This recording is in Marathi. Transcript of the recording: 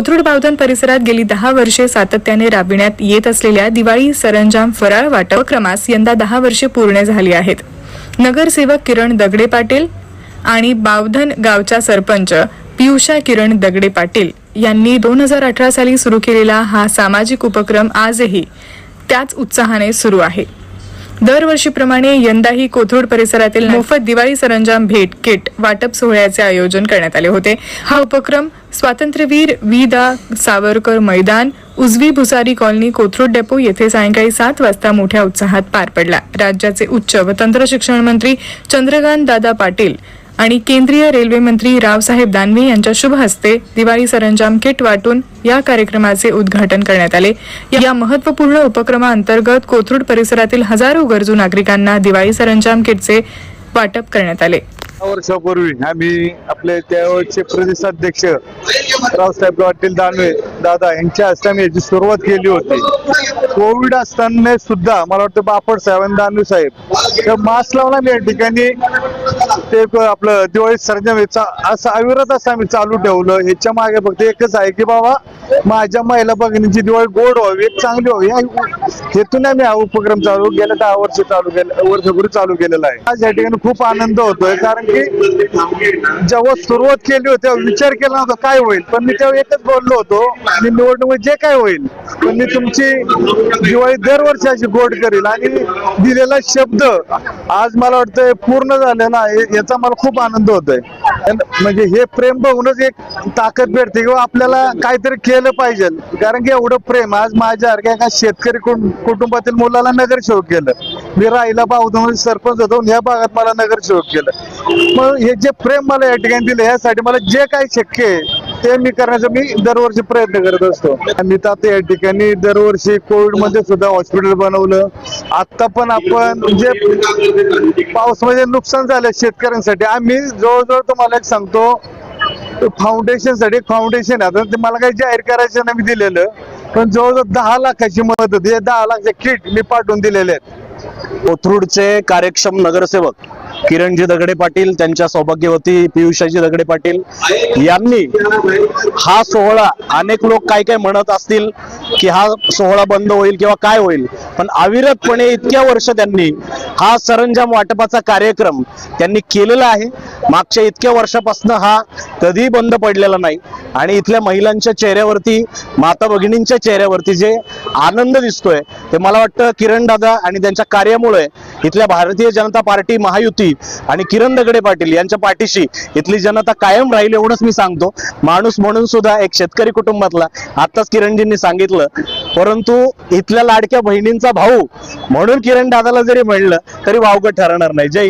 कोथरूड बावधन परिसरात गेली दहा वर्षे सातत्याने राबविण्यात येत असलेल्या दिवाळी सरंजाम फराळ वाटप क्रमास यंदा दहा वर्षे पूर्ण झाली आहेत. नगरसेवक किरण दगडे पाटील आणि बावधन गावच्या सरपंच पियुषा किरण दगडे पाटील यांनी दोन हजार अठरा साली सुरू केलेला हा सामाजिक उपक्रम आजही त्याच उत्साहाने सुरू आहे. दरवर्षीप्रमाणे यंदाही कोथरूड परिसरातील मोफत दिवाळी सरंजाम भेट किट वाटप सोहळ्याचे आयोजन करण्यात आले होते. हा उपक्रम स्वातंत्र्यवीर वि दा सावरकर मैदान उजवी भुसारी कॉलनी कोथरूड डेपो येथे सायंकाळी सात वाजता मोठ्या उत्साहात पार पडला. राज्याचे उच्च व तंत्र शिक्षण मंत्री चंद्रकांत दादा पाटील आणि केंद्रीय रेल्वे मंत्री रावसाहेब दानवे यांच्या शुभ हस्ते दिवाळी सरंजाम किट वाटून या कार्यक्रमाचे उद्घाटन करण्यात आले. या महत्त्वपूर्ण उपक्रमाअंतर्गत कोथरूड परिसरातील हजारो गरजू नागरिकांना दिवाळी सरंजाम किटचे वाटप करण्यात आले. वर्षापूर्वी आम्ही आपले त्यावेळेचे प्रदेशाध्यक्ष रावसाहेब पाटील दानवे दादा यांच्या हस्ते आम्ही याची सुरुवात केली होती. कोविड असताना सुद्धा मला वाटतं बापट साहेब दानवे साहेब मास्क लावून आम्ही या ठिकाणी ते आपलं दिवाळी सर्जन असं अविरत असं आम्ही चालू ठेवलं. ह्याच्या मागे फक्त एकच आहे की बाबा माझ्या महिला भगिनीची दिवाळी गोड व्हावी चांगली व्हावी. हेतून आम्ही हा उपक्रम चालू गेल्या दहा वर्ष चालू केलं वर्षपूर्वी चालू केलेला आहे. आज या ठिकाणी खूप आनंद होतोय कारण की जेव्हा सुरुवात केली होती तेव्हा विचार केला नव्हता काय होईल. पण मी तेव्हा एकच बोललो होतो मी निवडणूक जे काय होईल पण मी तुमची दिवाळी दरवर्षी अशी गोड करेल. आणि दिलेला शब्द आज मला वाटतं पूर्ण झालेला आहे. याचा मला खूप आनंद होतोय. आहे म्हणजे हे प्रेम बघूनच एक ताकद भेटते किंवा आपल्याला काहीतरी केलं पाहिजे. कारण की एवढं प्रेम आज माझ्या एका शेतकरी कुटुं- कुटुंबातील मुलाला नगरसेवक केलं. मी राहिला बावधमध्ये सरपंच होतो या ह्या भागात मला नगरसेवक केलं. मग हे जे प्रेम मला या ठिकाणी दिलं यासाठी मला जे काही शक्य आहे ते मी करण्याचा मी दरवर्षी प्रयत्न करत असतो. मी तर आता या ठिकाणी दरवर्षी कोविडमध्ये सुद्धा हॉस्पिटल बनवलं. आता पण आपण जे पावसामध्ये म्हणजे नुकसान झालं शेतकऱ्यांसाठी आम्ही जवळजवळ तुम्हाला एक सांगतो फाउंडेशनसाठी फाउंडेशन आता ते मला काही जाहीर करायचं नाही मी दिलेलं. पण जवळजवळ दहा लाखाची मदत हे दहा लाखाचे किट मी पाठवून दिलेले आहेत. कोथरूडचे कार्यक्षम नगरसेवक किरणजी दगडे पाटील त्यांच्या सौभाग्यवती पियुषाजी दगडे पाटील यांनी हा सोहळा अनेक लोक काय काय म्हणत असतील की हा सोहळा बंद होईल किंवा काय होईल पण अविरतपणे इतक्या वर्ष त्यांनी हा सरंजाम वाटपाचा कार्यक्रम त्यांनी केलेला आहे. मागच्या इतक्या वर्षापासून हा कधी बंद पडलेला नाही. आणि इथल्या महिलांच्या चेहऱ्यावरती माता भगिनींच्या चेहऱ्यावरती जे आनंद दिसतोय ते मला वाटतं किरण दादा आणि त्यांच्या कार्यामुळे इथल्या भारतीय जनता पार्टी महायुती आणि किरण दगडे पाटील यांच्या पाठीशी इथली जनता कायम राहील एवढंच मी सांगतो. माणूस म्हणून सुद्धा एक शेतकरी कुटुंबातला आताच किरणजींनी सांगितलं. परंतु इथल्या लाडक्या बहिणींचा भाऊ म्हणून किरण दादाला जरी म्हणलं तरी वावगं ठरणार नाही. जय